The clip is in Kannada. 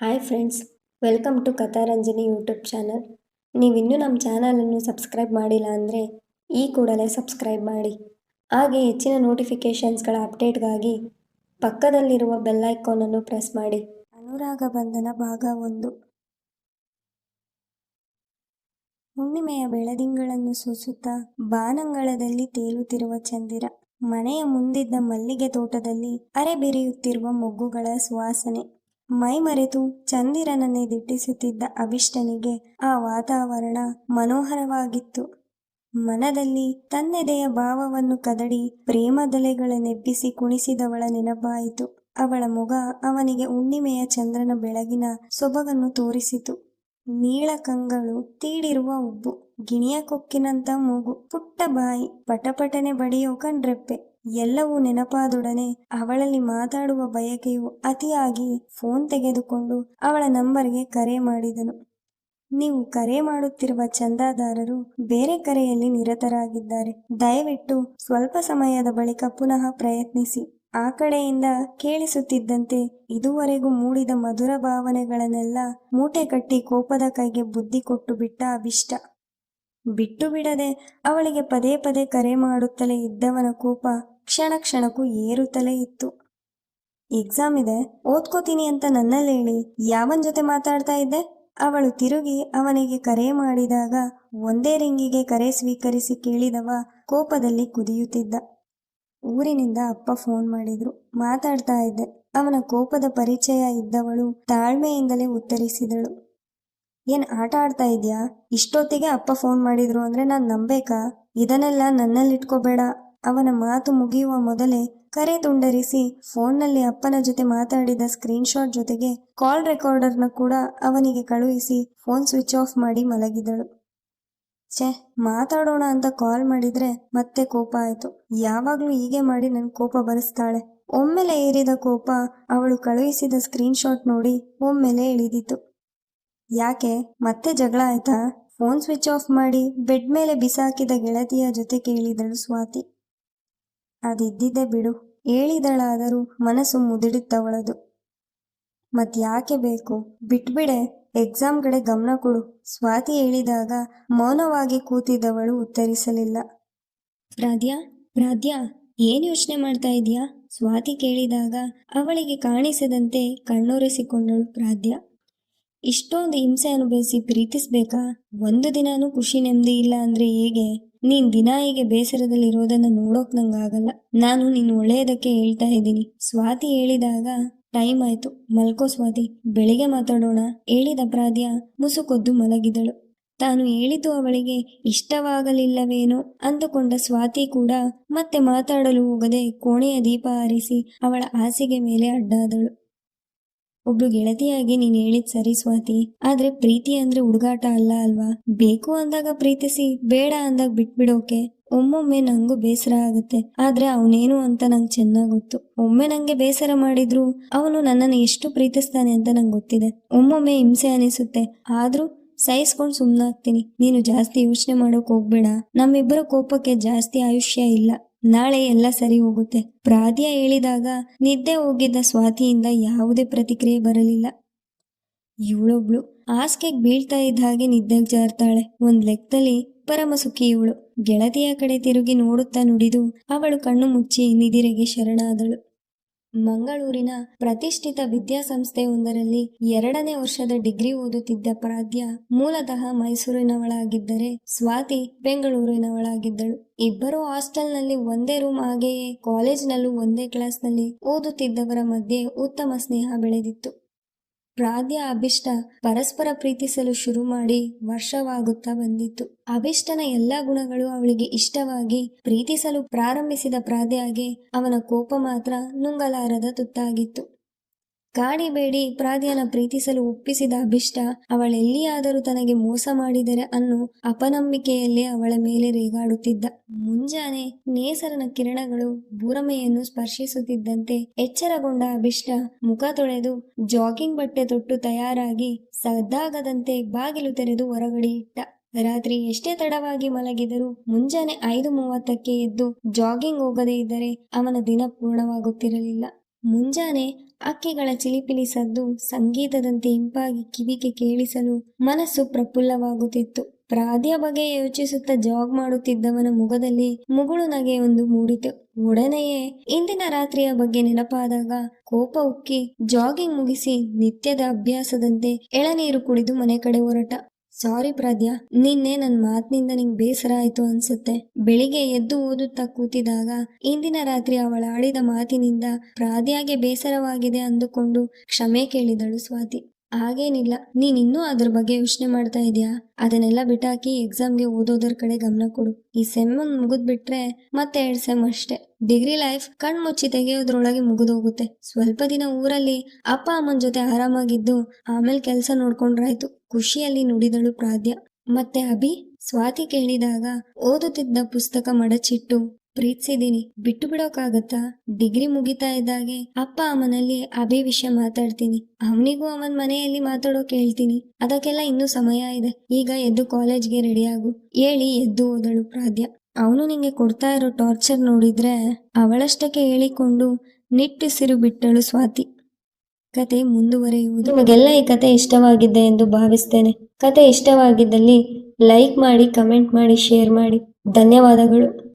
Hi friends welcome to Katharanjani YouTube channel ನೀವಿನ್ನೂ ನಮ್ಮ ಚಾನಲನ್ನು ಸಬ್ಸ್ಕ್ರೈಬ್ ಮಾಡಿಲ್ಲ ಅಂದರೆ ಈ ಕೂಡಲೇ ಸಬ್ಸ್ಕ್ರೈಬ್ ಮಾಡಿ. ಹಾಗೆ ಹೆಚ್ಚಿನ ನೋಟಿಫಿಕೇಷನ್ಸ್ಗಳ ಅಪ್ಡೇಟ್ಗಾಗಿ ಪಕ್ಕದಲ್ಲಿರುವ ಬೆಲ್ ಐಕಾನನ್ನು ಪ್ರೆಸ್ ಮಾಡಿ. ಅನುರಾಗ ಬಂಧನ ಭಾಗ ಒಂದು. ಹುಣ್ಣಿಮೆಯ ಬೆಳದಿಂಗಳನ್ನು ಸೂಸುತ್ತಾ ಬಾನಂಗಳದಲ್ಲಿ ತೇಲುತ್ತಿರುವ ಚಂದಿರ. ಮನೆಯ ಮುಂದಿದ್ದ ಮಲ್ಲಿಗೆ ತೋಟದಲ್ಲಿ ಅರೆಬೆರೆಯುತ್ತಿರುವ ಮೊಗ್ಗುಗಳ ಸುವಾಸನೆ. ಮೈಮರೆತು ಚಂದಿರನನ್ನೇ ದಿಟ್ಟಿಸುತ್ತಿದ್ದ ಅಭಿಷ್ಟನಿಗೆ ಆ ವಾತಾವರಣ ಮನೋಹರವಾಗಿತ್ತು. ಮನದಲ್ಲಿ ತನ್ನೆದೆಯ ಭಾವವನ್ನು ಕದಡಿ ಪ್ರೇಮದಲೆಗಳನ್ನೆಬ್ಬಿಸಿ ಕುಣಿಸಿದವಳ ನೆನಪಾಯಿತು. ಅವಳ ಮುಗ ಅವನಿಗೆ ಹುಣ್ಣಿಮೆಯ ಚಂದ್ರನ ಬೆಳಗಿನ ಸೊಬಗನ್ನು ತೋರಿಸಿತು. ನೀಳ ಕಂಗಳು ತೀಡಿರುವ ಉಬ್ಬು, ಗಿಣಿಯ ಕೊಕ್ಕಿನಂತ ಮೂಗು, ಪುಟ್ಟ ಬಾಯಿ, ಪಟಪಟನೆ ಬಡಿಯೋ ಕಣ್ರೆಪ್ಪೆ. ಎಲ್ಲವೂ ನೆನಪಾದೊಡನೆ ಅವಳಲ್ಲಿ ಮಾತಾಡುವ ಬಯಕೆಯು ಅತಿಯಾಗಿ ಫೋನ್ ತೆಗೆದುಕೊಂಡು ಅವಳ ನಂಬರ್ಗೆ ಕರೆ ಮಾಡಿದನು. ನೀವು ಕರೆ ಮಾಡುತ್ತಿರುವ ಚಂದಾದಾರರು ಬೇರೆ ಕರೆಯಲ್ಲಿ ನಿರತರಾಗಿದ್ದಾರೆ. ದಯವಿಟ್ಟು ಸ್ವಲ್ಪ ಸಮಯದ ಬಳಿಕ ಪುನಃ ಪ್ರಯತ್ನಿಸಿ. ಆ ಕಡೆಯಿಂದ ಕೇಳಿಸುತ್ತಿದ್ದಂತೆ ಇದುವರೆಗೂ ಮೂಡಿದ ಮಧುರ ಭಾವನೆಗಳನ್ನೆಲ್ಲ ಮೂಟೆ ಕಟ್ಟಿ ಕೋಪದ ಕೈಗೆ ಬುದ್ಧಿ ಕೊಟ್ಟು ಬಿಟ್ಟ ಅಭಿಷ್ಟ. ಬಿಟ್ಟು ಬಿಡದೆ ಅವಳಿಗೆ ಪದೇ ಪದೇ ಕರೆ ಮಾಡುತ್ತಲೇ ಇದ್ದವನ ಕೋಪ ಕ್ಷಣ ಕ್ಷಣಕ್ಕೂ ಏರುತ್ತಲೇ ಇತ್ತು. ಎಕ್ಸಾಮ್ ಇದೆ, ಓದ್ಕೋತೀನಿ ಅಂತ ನನ್ನಲ್ಲಿ ಹೇಳಿ ಯಾವನ್ ಜೊತೆ ಮಾತಾಡ್ತಾ ಇದ್ದೆ? ಅವಳು ತಿರುಗಿ ಅವನಿಗೆ ಕರೆ ಮಾಡಿದಾಗ ಒಂದೇ ರಿಂಗಿಗೆ ಕರೆ ಸ್ವೀಕರಿಸಿ ಕೇಳಿದವ ಕೋಪದಲ್ಲಿ ಕುದಿಯುತ್ತಿದ್ದ. ಊರಿನಿಂದ ಅಪ್ಪ ಫೋನ್ ಮಾಡಿದ್ರು, ಮಾತಾಡ್ತಾ ಇದ್ದೆ. ಅವನ ಕೋಪದ ಪರಿಚಯ ಇದ್ದವಳು ತಾಳ್ಮೆಯಿಂದಲೇ ಉತ್ತರಿಸಿದಳು. ಏನ್ ಆಟ ಆಡ್ತಾ ಇದ್ಯಾ? ಇಷ್ಟೊತ್ತಿಗೆ ಅಪ್ಪ ಫೋನ್ ಮಾಡಿದ್ರು ಅಂದ್ರೆ ನಾನ್ ನಂಬೇಕಾ? ಇದನ್ನೆಲ್ಲ ನನ್ನಲ್ಲಿಟ್ಕೋಬೇಡ ಅವನ ಮಾತು ಮುಗಿಯುವ ಮೊದಲೇ ಕರೆ ತುಂಡರಿಸಿ ಫೋನ್ನಲ್ಲಿ ಅಪ್ಪನ ಜೊತೆ ಮಾತಾಡಿದ ಸ್ಕ್ರೀನ್ಶಾಟ್ ಜೊತೆಗೆ ಕಾಲ್ ರೆಕಾರ್ಡರ್ನ ಕೂಡ ಅವನಿಗೆ ಕಳುಹಿಸಿ ಫೋನ್ ಸ್ವಿಚ್ ಆಫ್ ಮಾಡಿ ಮಲಗಿದಳು. ಛೆ, ಮಾತಾಡೋಣ ಅಂತ ಕಾಲ್ ಮಾಡಿದ್ರೆ ಮತ್ತೆ ಕೋಪ ಆಯ್ತು. ಯಾವಾಗ್ಲೂ ಹೀಗೆ ಮಾಡಿ ನನ್ ಕೋಪ ಬರೆಸ್ತಾಳೆ. ಒಮ್ಮೆಲೆ ಏರಿದ ಕೋಪ ಅವಳು ಕಳುಹಿಸಿದ ಸ್ಕ್ರೀನ್ಶಾಟ್ ನೋಡಿ ಒಮ್ಮೆಲೆ ಇಳಿದಿತ್ತು. ಯಾಕೆ? ಮತ್ತೆ ಜಗಳ ಆಯ್ತಾ? ಫೋನ್ ಸ್ವಿಚ್ ಆಫ್ ಮಾಡಿ ಬೆಡ್ ಮೇಲೆ ಬಿಸಾಕಿದ ಗೆಳತಿಯ ಜೊತೆ ಕೇಳಿದಳು ಸ್ವಾತಿ. ಅದಿದ್ದಿದ್ದೆ ಬಿಡು. ಹೇಳಿದಳಾದರೂ ಮನಸ್ಸು ಮುದುಡುತ್ತವಳದು ಮತ್ಯಾಕೆ ಬೇಕು? ಬಿಟ್ಬಿಡೆ. ಎಕ್ಸಾಮ್ ಕಡೆ ಗಮನ ಕೊಡು. ಸ್ವಾತಿ ಹೇಳಿದಾಗ ಮೌನವಾಗಿ ಕೂತಿದ್ದವಳು ಉತ್ತರಿಸಲಿಲ್ಲ. ಪ್ರಾದ್ಯಾ ಪ್ರಾದ್ಯಾ, ಏನು ಯೋಚನೆ ಮಾಡ್ತಾ ಇದೀಯಾ? ಸ್ವಾತಿ ಕೇಳಿದಾಗ ಅವಳಿಗೆ ಕಾಣಿಸದಂತೆ ಕಣ್ಣೊರೆಸಿಕೊಂಡಳು ಪ್ರಾದ್ಯ. ಇಷ್ಟೊಂದು ಹಿಂಸೆ ಅನುಭವಿಸಿ ಪ್ರೀತಿಸ್ಬೇಕಾ? ಒಂದು ದಿನಾನು ಖುಷಿ ನೆಮ್ಮದಿ ಇಲ್ಲ ಅಂದ್ರೆ ಹೇಗೆ? ನೀನ್ ದಿನ ಹೀಗೆ ಬೇಸರದಲ್ಲಿರೋದನ್ನ ನೋಡೋಕ್ ನಂಗಾಗಲ್ಲ ನಾನು ನಿನ್ ಒಳ್ಳೆಯದಕ್ಕೆ ಹೇಳ್ತಾ ಇದ್ದೀನಿ. ಸ್ವಾತಿ ಹೇಳಿದಾಗ, ಟೈಮ್ ಆಯ್ತು. ಮಲ್ಕೋ ಸ್ವಾತಿ. ಬೆಳಿಗ್ಗೆ ಮಾತಾಡೋಣ. ಹೇಳಿದ ಅಪರಾಧ್ಯ ಮುಸುಕೊದ್ದು ಮಲಗಿದಳು. ತಾನು ಹೇಳಿತು ಅವಳಿಗೆ, ಇಷ್ಟವಾಗಲಿಲ್ಲವೇನೋ? ಅಂದುಕೊಂಡ ಸ್ವಾತಿ ಕೂಡ ಮತ್ತೆ ಮಾತಾಡಲು ಹೋಗದೆ ಕೋಣೆಯ ದೀಪ ಆರಿಸಿ ಅವಳ ಹಾಸಿಗೆ ಮೇಲೆ ಅಡ್ಡಾದಳು. ಒಬ್ಳು ಗೆಳತಿಯಾಗಿ ನೀನ್ ಹೇಳಿದ್ ಸರಿ ಸ್ವಾತಿ. ಆದ್ರೆ ಪ್ರೀತಿ ಅಂದ್ರೆ ಹುಡುಗಾಟ ಅಲ್ಲ ಅಲ್ವಾ? ಬೇಕು ಅಂದಾಗ ಪ್ರೀತಿಸಿ, ಬೇಡ ಅಂದಾಗ ಬಿಟ್ಬಿಡೋಕೆ. ಒಮ್ಮೊಮ್ಮೆ ನಂಗೂ ಬೇಸರ ಆಗುತ್ತೆ. ಆದ್ರೆ ಅವನೇನು ಅಂತ ನಂಗ್ ಚೆನ್ನಾಗ್ ಗೊತ್ತು. ಒಮ್ಮೆ ನಂಗೆ ಬೇಸರ ಮಾಡಿದ್ರು, ಅವನು ನನ್ನನ್ನು ಎಷ್ಟು ಪ್ರೀತಿಸ್ತಾನೆ ಅಂತ ನಂಗೆ ಗೊತ್ತಿದೆ. ಒಮ್ಮೊಮ್ಮೆ ಹಿಂಸೆ ಅನಿಸುತ್ತೆ. ಆದ್ರೂ ಸಹಿಸ್ಕೊಂಡು ಸುಮ್ಮನಾಗ್ತೀನಿ ನೀನು ಜಾಸ್ತಿ ಯೋಚನೆ ಮಾಡೋಕ್ ಹೋಗ್ಬೇಡ. ನಮ್ಮಿಬ್ಬರ ಕೋಪಕ್ಕೆ ಜಾಸ್ತಿ ಆಯುಷ್ಯ ಇಲ್ಲ. ನಾಳೆ ಎಲ್ಲ ಸರಿ ಹೋಗುತ್ತೆ. ಪ್ರಾದ್ಯ ಹೇಳಿದಾಗ ನಿದ್ದೆ ಹೋಗಿದ್ದ ಸ್ವಾತಿಯಿಂದ ಯಾವುದೇ ಪ್ರತಿಕ್ರಿಯೆ ಬರಲಿಲ್ಲ. ಇವಳೊಬ್ಳು ಹಾಸಿಗೆಗೆ ಬೀಳ್ತಾ ಇದ್ದ ಹಾಗೆ ನಿದ್ದೆಗೆ ಜಾರ್ತಾಳೆ. ಒಂದ್ ಲೆಕ್ಕದಲ್ಲಿ ಪರಮ ಸುಖಿ ಇವಳು. ಗೆಳತಿಯ ಕಡೆ ತಿರುಗಿ ನೋಡುತ್ತಾ ನುಡಿದು ಅವಳು ಕಣ್ಣು ಮುಚ್ಚಿ ನಿದಿರೆಗೆ ಶರಣಾದಳು. ಮಂಗಳೂರಿನ ಪ್ರತಿಷ್ಠಿತ ವಿದ್ಯಾಸಂಸ್ಥೆಯೊಂದರಲ್ಲಿ ಎರಡನೇ ವರ್ಷದ ಡಿಗ್ರಿ ಓದುತ್ತಿದ್ದ ಪ್ರಾದ್ಯ ಮೂಲತಃ ಮೈಸೂರಿನವಳಾಗಿದ್ದರೆ ಸ್ವಾತಿ ಬೆಂಗಳೂರಿನವಳಾಗಿದ್ದಳು. ಇಬ್ಬರು ಹಾಸ್ಟೆಲ್ನಲ್ಲಿ ಒಂದೇ ರೂಮ್ ಹಾಗೆಯೇ ಕಾಲೇಜ್ನಲ್ಲೂ ಒಂದೇ ಕ್ಲಾಸ್ನಲ್ಲಿ ಓದುತ್ತಿದ್ದವರ ಮಧ್ಯೆ ಉತ್ತಮ ಸ್ನೇಹ ಬೆಳೆದಿತ್ತು. ಪ್ರಾದ್ಯ ಅಭಿಷ್ಟ ಪರಸ್ಪರ ಪ್ರೀತಿಸಲು ಶುರು ಮಾಡಿ ವರ್ಷವಾಗುತ್ತಾ ಬಂದಿತ್ತು. ಅಭಿಷ್ಟನ ಎಲ್ಲಾ ಗುಣಗಳು ಅವಳಿಗೆ ಇಷ್ಟವಾಗಿ ಪ್ರೀತಿಸಲು ಪ್ರಾರಂಭಿಸಿದ ಪ್ರಾದ್ಯಗೆ ಅವನ ಕೋಪ ಮಾತ್ರ ನುಂಗಲಾರದ ತುತ್ತಾಗಿತ್ತು. ಕಾಡಿಬೇಡಿ ಪ್ರಾದಿಯನ ಪ್ರೀತಿಸಲು ಒಪ್ಪಿಸಿದ ಅಭಿಷ್ಟ ಅವಳೆಲ್ಲಿಯಾದರೂ ತನಗೆ ಮೋಸ ಮಾಡಿದರೆ ಅನ್ನು ಅಪನಂಬಿಕೆಯಲ್ಲೇ ಅವಳ ಮೇಲೆ ರೇಗಾಡುತ್ತಿದ್ದ. ಮುಂಜಾನೆ ನೇಸರನ ಕಿರಣಗಳು ಬೂರಮೆಯನ್ನು ಸ್ಪರ್ಶಿಸುತ್ತಿದ್ದಂತೆ ಎಚ್ಚರಗೊಂಡ ಅಭಿಷ್ಟ ಮುಖ ತೊಳೆದು ಜಾಗಿಂಗ್ ಬಟ್ಟೆ ತೊಟ್ಟು ತಯಾರಾಗಿ ಸದ್ದಾಗದಂತೆ ಬಾಗಿಲು ತೆರೆದು ಹೊರಗಡೆ ಇಟ್ಟ. ರಾತ್ರಿ ಎಷ್ಟೇ ತಡವಾಗಿ ಮಲಗಿದರೂ ಮುಂಜಾನೆ ಐದು ಮೂವತ್ತಕ್ಕೆ ಎದ್ದು ಜಾಗಿಂಗ್ ಹೋಗದೇ ಇದ್ದರೆ ಅವನ ದಿನ ಪೂರ್ಣವಾಗುತ್ತಿರಲಿಲ್ಲ. ಮುಂಜಾನೆ ಅಕ್ಕಿಗಳ ಚಿಲಿಪಿಲಿ ಸದ್ದು ಸಂಗೀತದಂತೆ ಇಂಪಾಗಿ ಕಿವಿಗೆ ಕೇಳಿಸಲು ಮನಸ್ಸು ಪ್ರಫುಲ್ಲವಾಗುತ್ತಿತ್ತು. ಪ್ರಾದ್ಯ ಬಗ್ಗೆ ಯೋಚಿಸುತ್ತಾ ಜಾಗ್ ಮಾಡುತ್ತಿದ್ದವನ ಮುಖದಲ್ಲಿ ಮುಗುಳು ನಗೆಯೊಂದು ಮೂಡಿತು. ಒಡನೆಯೇ ಇಂದಿನ ರಾತ್ರಿಯ ಬಗ್ಗೆ ನೆನಪಾದಾಗ ಕೋಪ ಉಕ್ಕಿ ಜಾಗಿಂಗ್ ಮುಗಿಸಿ ನಿತ್ಯದ ಅಭ್ಯಾಸದಂತೆ ಎಳನೀರು ಕುಡಿದು ಮನೆ ಕಡೆ ಹೊರಟ. ಸಾರಿ ಪ್ರಾದ್ಯಾ. ನಿನ್ನೆ ನನ್ನ ಮಾತಿನಿಂದ ನಿಂಗೆ ಬೇಸರ ಆಯ್ತು ಅನ್ಸುತ್ತೆ. ಬೆಳಿಗ್ಗೆ ಎದ್ದು ಓದುತ್ತಾ ಕೂತಿದಾಗ ಇಂದಿನ ರಾತ್ರಿ ಅವಳ ಆಡಿದ ಮಾತಿನಿಂದ ಪ್ರಾದ್ಯಾಗೆ ಬೇಸರವಾಗಿದೆ ಅಂದುಕೊಂಡು ಕ್ಷಮೆ ಕೇಳಿದಳು ಸ್ವಾತಿ. ಹಾಗೇನಿಲ್ಲ. ನೀನ್ ಇನ್ನೂ ಅದ್ರ ಬಗ್ಗೆ ಯೋಚನೆ ಮಾಡ್ತಾ ಇದೀಯಾ? ಅದನ್ನೆಲ್ಲ ಬಿಟ್ಟಾಕಿ ಎಕ್ಸಾಮ್ಗೆ ಓದೋದ್ರ ಕಡೆ ಗಮನ ಕೊಡು. ಈ ಸೆಮ್ ಮುಗಿದ್ಬಿಟ್ರೆ ಮತ್ತೆ ಎರಡ್ ಸೆಮ್ ಅಷ್ಟೇ. ಡಿಗ್ರಿ ಲೈಫ್ ಕಣ್ ಮುಚ್ಚಿ ತೆಗೆಯೋದ್ರೊಳಗೆ ಮುಗಿದೋಗುತ್ತೆ. ಸ್ವಲ್ಪ ದಿನ ಊರಲ್ಲಿ ಅಪ್ಪ, ಅಮ್ಮನ ಜೊತೆ ಆರಾಮಾಗಿದ್ದು ಆಮೇಲೆ ಕೆಲಸ ನೋಡ್ಕೊಂಡ್ರಾಯ್ತು. ಖುಷಿಯಲ್ಲಿ ನುಡಿದಳು ಪ್ರಾದ್ಯ ಮತ್ತೆ ಅಭಿ, ಸ್ವಾತಿ ಕೇಳಿದಾಗ ಓದುತ್ತಿದ್ದ ಪುಸ್ತಕ ಮಡಚಿಟ್ಟು ಪ್ರೀತಿಸಿದೀನಿ. ಬಿಟ್ಟು ಬಿಡೋಕಾಗತ್ತಾ? ಡಿಗ್ರಿ ಮುಗಿತಾ ಇದ್ದಾಗೆ ಅಪ್ಪ ಅಮ್ಮನಲ್ಲಿ ಅಭಿ ವಿಷಯ ಮಾತಾಡ್ತೀನಿ. ಅವನಿಗೂ ಅವನ್ ಮನೆಯಲ್ಲಿ ಮಾತಾಡೋಕೆ ಹೇಳ್ತೀನಿ ಅದಕ್ಕೆಲ್ಲ ಇನ್ನೂ ಸಮಯ ಇದೆ. ಈಗ ಎದ್ದು ಕಾಲೇಜ್ಗೆ ರೆಡಿ ಆಗು. ಹೇಳಿ ಎದ್ದು ಓದಳು ಪ್ರಾಧ್ಯ. ಅವನು ನಿಂಗೆ ಕೊಡ್ತಾ ಇರೋ ಟಾರ್ಚರ್ ನೋಡಿದ್ರೆ ಅವಳಷ್ಟಕ್ಕೆ ಹೇಳಿಕೊಂಡು ನಿಟ್ಟುಸಿರು ಬಿಟ್ಟಳು ಸ್ವಾತಿ. ಕತೆ ಮುಂದುವರೆಯುವುದು. ನಿಮಗೆಲ್ಲ ಈ ಕತೆ ಇಷ್ಟವಾಗಿದೆ ಎಂದು ಭಾವಿಸ್ತೇನೆ. ಕತೆ ಇಷ್ಟವಾಗಿದ್ದಲ್ಲಿ ಲೈಕ್ ಮಾಡಿ ಕಮೆಂಟ್ ಮಾಡಿ ಶೇರ್ ಮಾಡಿ. ಧನ್ಯವಾದಗಳು.